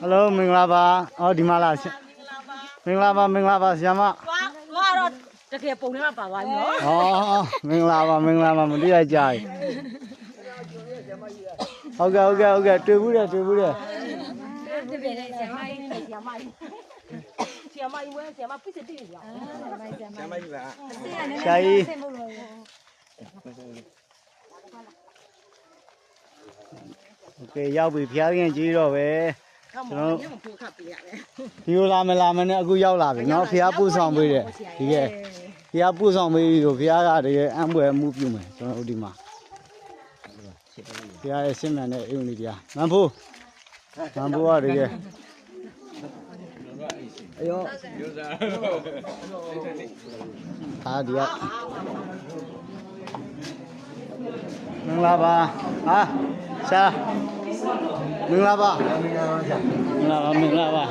ဟယ်လိုမင်္ဂလာပါအော်ဒီမှာလားရှင်မင်္ဂလာပါမင်္ဂလာပါဆရာမ သွားသွားတော့တကယ်ပုံထဲမှာပါသွားပြီနော် อ๋อမင်္ဂလာပါမင်္ဂလာပါမတရားကြပြီဟုတ်ကဲ့ဟုတ်ကဲ့ဟုတ်ကဲ့တွေ့ဘူးတယ်တွေ့ဘူးတယ် တကယ်လေဆရာမကြီးနဲ့ဆရာမကြီးဆရာမကြီးဝဲဆရာမပြစ်စစ်တည်နေကြ ဆရာကြီးโอเคရောက်ပြီဖျားခင်ကြီးတော့ပဲ ဟုတ်မှာညမဖို့ခပ်ပြရတယ် ဒီလိုလာမလာမနဲ့အခုရောက်လာပြီเนาะဖျားပို့ဆောင်ပေးတယ်ဒီကဲဖျားပို့ဆောင်ပေးလို့ဖျားကတကယ်အံ့ဖွယ်မှုပြုမယ်ကျွန်တော်တို့ဒီမှာဖျားရဲ့စင်မှန်တဲ့အိမ်လေးတရားမန်ဖို့မန်ဖို့ကတကယ်အယောအာဒီကမင်္ဂလာပါဟာရှာ မင်္ဂလာပါမင်္ဂလာပါရှာမင်္ဂလာပါ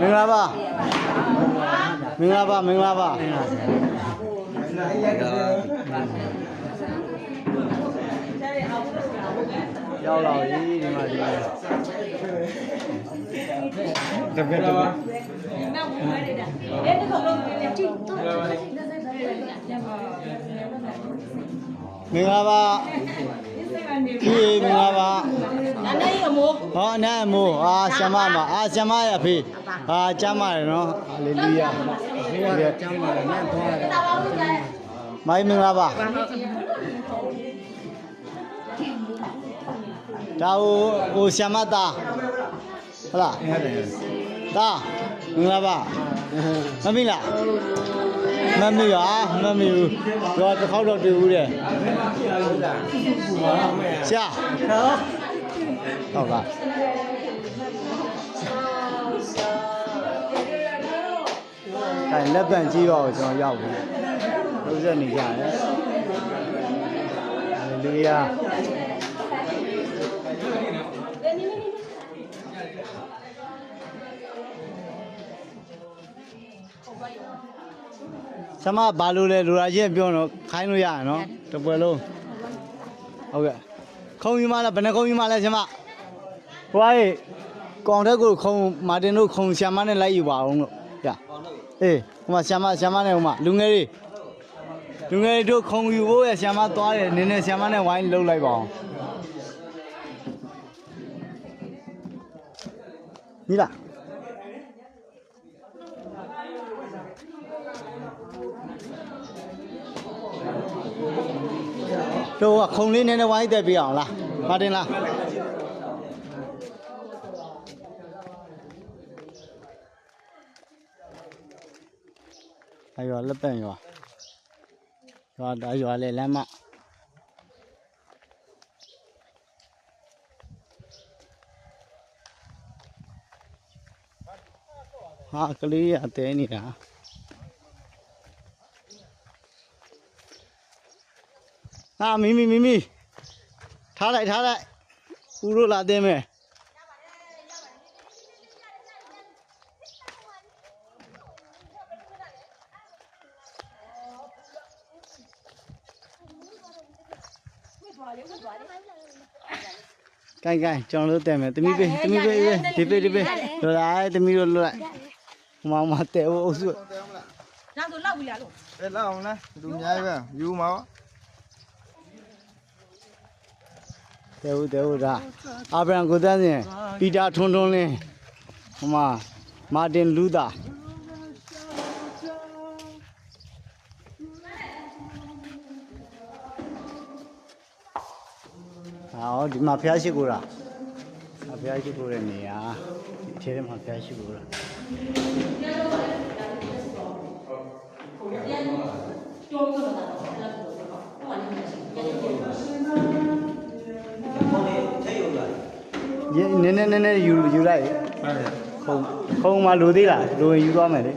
မင်္ဂလာပါမင်္ဂလာပါမင်္ဂလာပါမင်္ဂလာပါရောက်လာပြီဒီမှာဒီမှာတပည့်တပည့်အဲ့ဒီကောင်လုံးကြည့် မင်္ဂလာပါကြီးမင်္ဂလာပါနာနေအမိုးဟောအနတ်အမိုးအာဆမမအာဆမရဖေးအာကျမ်းပါတယ်နော်ဟာလေလုယာဖေးရကျမ်းပါတယ်နဲ့သွားတယ်မိုင်းမင်္ဂလာပါဒါဟိုဟိုဆမတာဟုတ်လား တာမင်္ဂလာပါမမီလားမမီပါမမီဘူးတော့တစ်ခေါက်တော့တွေ့ဘူးတဲ့ရှာဟုတ်လားအဲလက်ပံကြီးပါကိုကျွန်တော်ရောက်ပြီလို့ဆက်နေကြတယ်လူရ ဆမဘာလို့လဲလူရာချင်းပြောတော့ခိုင်းလို့ရရနော်တပွဲလုံးဟုတ်ကဲ့ခုံယူမလားဘယ်နှခုံယူမလဲဆမဟိုအေးကောင်တက်ကိုခုံမာတင်တို့ခုံဆ iam မနဲ့လိုက်ယူပါအောင်လို့ရအေးဟိုမှာဆ iam မဆ iam မနဲ့ဟိုမှာလူငယ်လေးလူငယ်လေးတို့ခုံယူဖို့ရဆ iam မသွားတယ်နည်းနည်းဆ iam မနဲ့ဝိုင်းလှုပ်လိုက်ပါအောင်ညီလား တို့ကခုံလေးနည်းနည်းဝိုင်းတက်ပြအောင်လားမာတင်လားအရွာလက်ပံရွာရွာဒါရွာလေလမ်းမဟာကလေးရတဲနေတာ ဟာမီမီမီမီထားလိုက်ထားလိုက်ဦးတို့လာတဲ့မယ်ကိုင်ကိုင်ကျွန်တော်တို့တဲ့မယ်တမီးပေးတမီးပေးဒီပေးဒီပေးလောလိုက်တမီးတို့လောလိုက်ဟိုမှာမတဲ့အုပ်စုနောက်ဆိုလောက်ပြီလားလို့အဲလောက်အောင်လားသူအများကြီးပဲယူမှာပါ တဲဦးတဲဦးဒါအာဗြဟံကိုသန်းစင်ပီတာထွန်းထွန်းလင်းဟိုမှာမာတင်လူသာဟောဒီမှာဖျားရှိကိုလားအဖျားရှိကိုရဲ့နေရာဒီထဲထဲမှာဖျားရှိကိုလားရင်း နည်းနည်းနည်းနည်းယူယူလိုက်ခုံခုံမှာလိုသေးလားလိုရင်ယူသွားမယ်လေ